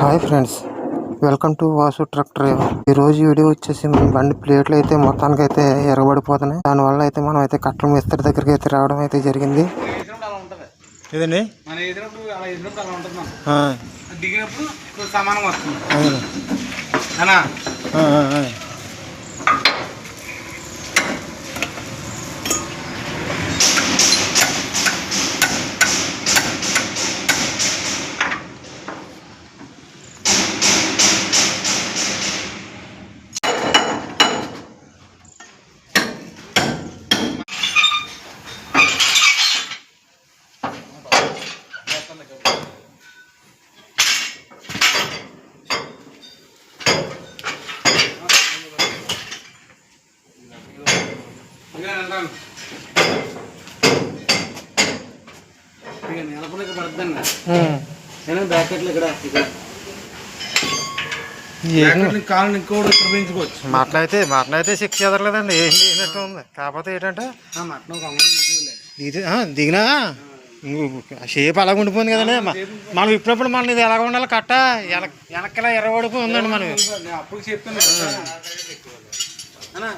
Hi friends welcome to Vasu truck driver. ఈ రోజు video వచ్చేసి మన బండి ప్లేట్లు అయితే మొత్తానికి అయితే ఎరగబడిపోతున్నాయి. దానివల్ల అయితే మనం అయితే కట్టల మిస్త్రి దగ్గరికి అయితే రావడం అయితే జరిగింది. ఇదండి? దిగినప్పుడు సమానం వస్తుంది. ఇక పడుతుందండి నేను ఇక్కడ ఇక్కడ. ఇంకోటి ఇక్కడ పెంచుకోవచ్చు మాటలైతే మాటలైతే శిక్ష ఎదరలేదండి ఏం ఉంది. కాకపోతే ఏంటంటే మటన్ ఒక దిగినా? షేప్ అలాగ ఉండిపోయింది కదండి మనం ఇప్పుడప్పుడు మన ఇది ఎలాగ ఉండాలి? కట్ట వెనక్కిలా ఎర్రబడిపోయి ఉందండి మనం అప్పుడు చెప్పాను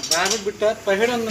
బ్రాకెట్ బిట్ట పదిహేడు ఉంది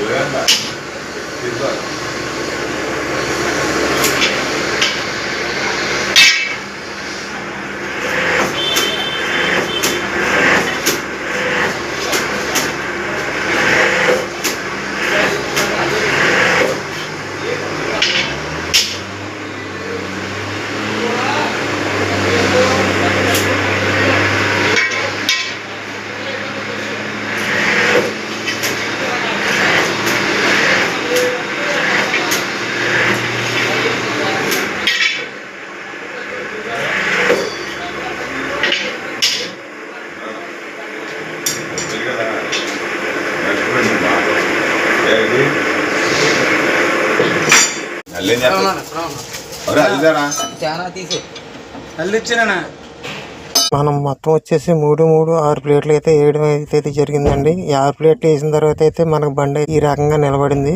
మనం మొత్తం వచ్చేసి మూడు మూడు ఆరు ప్లేట్లు అయితే వేయడం అయితే జరిగిందండి. ఈ ఆరు ప్లేట్లు వేసిన తర్వాత అయితే మనకు బండి ఈ రకంగా నిలబడింది.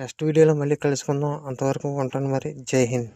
నెక్స్ట్ వీడియోలో మళ్ళీ కలుసుకుందాం. అంతవరకు ఉంటాను మరి. జై హింద్.